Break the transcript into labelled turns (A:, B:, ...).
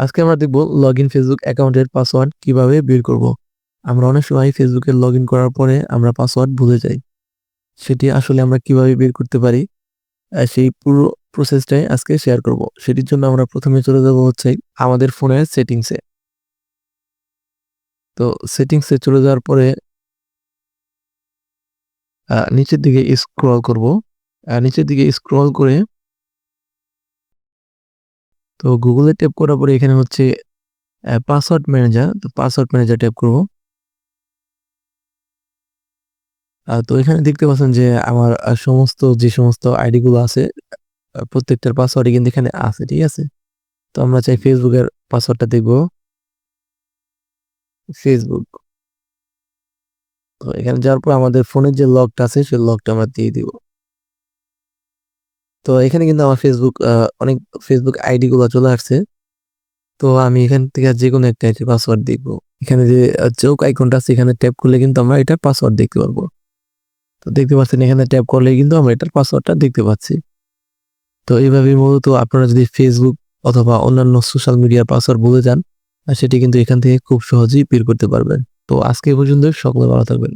A: আজকে আমরা দেখব লগ ইন ফেসবুক অ্যাকাউন্টের পাসওয়ার্ড কীভাবে বের করব। আমরা অনেক সময় ফেসবুকে লগ ইন করার পরে আমরা পাসওয়ার্ড ভুলে যাই। সেটি আসলে আমরা কীভাবে বের করতে পারি সেই পুরো প্রসেসটাই আজকে শেয়ার করব। সেটির জন্য আমরা প্রথমে চলে যাব হচ্ছে আমাদের ফোনের সেটিংসে তো সেটিংসে চলে যাওয়ার পরে নিচের দিকে স্ক্রল করব। নিচের দিকে স্ক্রল করে তো গুগলে ট্যাপ করার পরে এখানে হচ্ছে পাসওয়ার্ড ম্যানেজার তো পাসওয়ার্ড ম্যানেজার ট্যাপ করব। তো এখানে দেখতে পাচ্ছেন যে আমার সমস্ত, যে সমস্ত আইডি গুলো আছে প্রত্যেকটার পাসওয়ার্ডই কিন্তু এখানে আছে, ঠিক আছে? তো আমরা চাই ফেসবুকের পাসওয়ার্ডটা দেখব। ফেসবুক তো এখানে যাওয়ার পর আমাদের ফোনের যে লকটা আছে, সেই লকটা আমরা দিয়ে দিব। তো এখানে কিন্তু আমার ফেসবুক অনেক ফেসবুক আইডি গুলো চলে আসছে। তো আমি এখান থেকে যে কোনো একটা পাসওয়ার্ড দেখব। এখানে যে চৌক আইকনটা আছে, এখানে ট্যাপ করলে কিন্তু আমরা এটার পাসওয়ার্ড দেখতে পারব। তো দেখতে পাচ্ছেন, এখানে ট্যাপ করলে কিন্তু আমরা এটার পাসওয়ার্ডটা দেখতে পাচ্ছি। তো এইভাবে মূলত আপনারা যদি ফেসবুক অথবা অন্যান্য সোশ্যাল মিডিয়ার পাসওয়ার্ড ভুলে যান সেটি কিন্তু এখান থেকে খুব সহজেই বের করতে পারবেন। তো আজকে পর্যন্ত সকলে ভালো থাকবেন।